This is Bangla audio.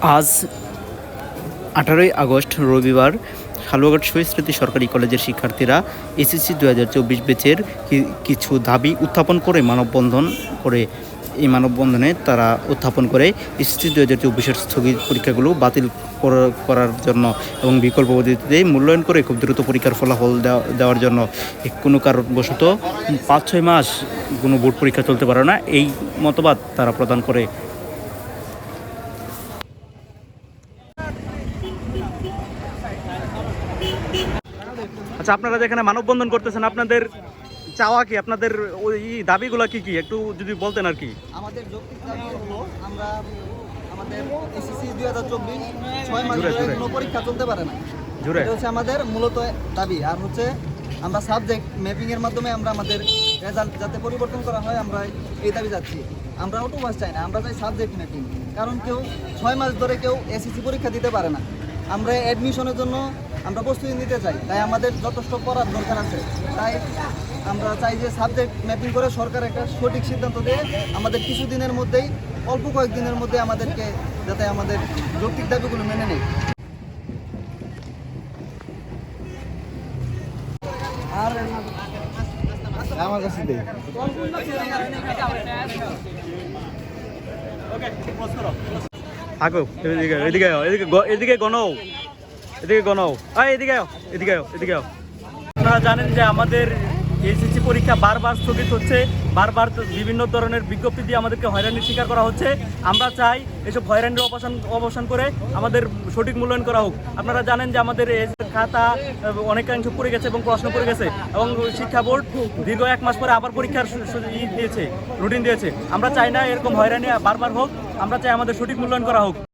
আজ আঠারোই আগস্ট, রবিবার হালুয়াঘাট শহীদ স্মৃতি সরকারি কলেজের শিক্ষার্থীরা এসএসসি দু হাজার চব্বিশ ব্যাচের কিছু দাবি উত্থাপন করে, মানববন্ধন করে। এই মানববন্ধনে তারা উত্থাপন করে এসএসসি দু হাজার চব্বিশের স্থগিত পরীক্ষাগুলো বাতিল করার জন্য এবং বিকল্প পদ্ধতিতে মূল্যায়ন করে খুব দ্রুত পরীক্ষার ফলাফল দেওয়া- দেওয়ার জন্য। কোনো কারণবশত পাঁচ ছয় মাস কোনো বোর্ড পরীক্ষা চলতে পারে না। এই মতবাদ তারা প্রদান করে। আচ্ছা আপনারা যেখানে মানববন্ধন করতেছেন আপনাদের চাওয়া কি? আপনাদের ওই দাবিগুলো কি কি? একটু যদি বলতেন আর কি। আমাদের যৌক্তিক দাবি হলো আমরা আমাদের এসএসসি দুই হাজার চব্বিশ ছয় মাস ধরে কোনো পরীক্ষা চলতে পারে না। এটা হচ্ছে আমাদের মূলত দাবি। আর হচ্ছে আমরা সাবজেক্ট ম্যাপিং এর মাধ্যমে আমরা আমাদের রেজাল্ট যাতে পরিবর্তন করা হয় আমরা এই দাবি যাচ্ছি আমরা অটো পাস চাই না আমরা চাই সাবজেক্ট ম্যাপিং কারণ কেউ ছয় মাস ধরে কেউ এসএসসি পরীক্ষা দিতে পারে না। আমরা অ্যাডমিশনের জন্য আমরা প্রস্তুতি নিতে চাই। তাই আমাদের যথেষ্ট পড়ার দরকার আছে। তাই আমরা চাই যে সাবজেক্ট ম্যাপিং করে সরকার একটা সঠিক সিদ্ধান্ত দিয়ে আমাদের কিছুদিনের মধ্যেই, অল্প কয়েকদিনের মধ্যে আমাদেরকে যাতে আমাদের যৌক্তিক দাবিগুলো মেনে নেয়। আর আমার কাছে এদিকে এদিকে এদিকে এদিকে এদিকে গণও আয় এদিকে আও, এদিকে আও, এদিকে আও। আপনারা জানেন যে আমাদের এইচএসসি পরীক্ষা বারবার স্থগিত হচ্ছে বারবার বিভিন্ন ধরনের বিজ্ঞপ্তি দিয়ে আমাদেরকে হয়রানির শিকার করা হচ্ছে। আমরা চাই এসব হয়রানির অবসান অবসান করে আমাদের সঠিক মূল্যায়ন করা হোক। আপনারা জানেন যে আমাদের খাতা অনেকাংশ পড়ে গেছে এবং প্রশ্ন পড়ে গেছে এবং শিক্ষা বোর্ড দীর্ঘ এক মাস পরে আবার পরীক্ষার ই দিয়েছে রুটিন দিয়েছে। আমরা চাই না এরকম হয়রানি বারবার হোক আমরা চাই আমাদের সঠিক মূল্যায়ন করা হোক।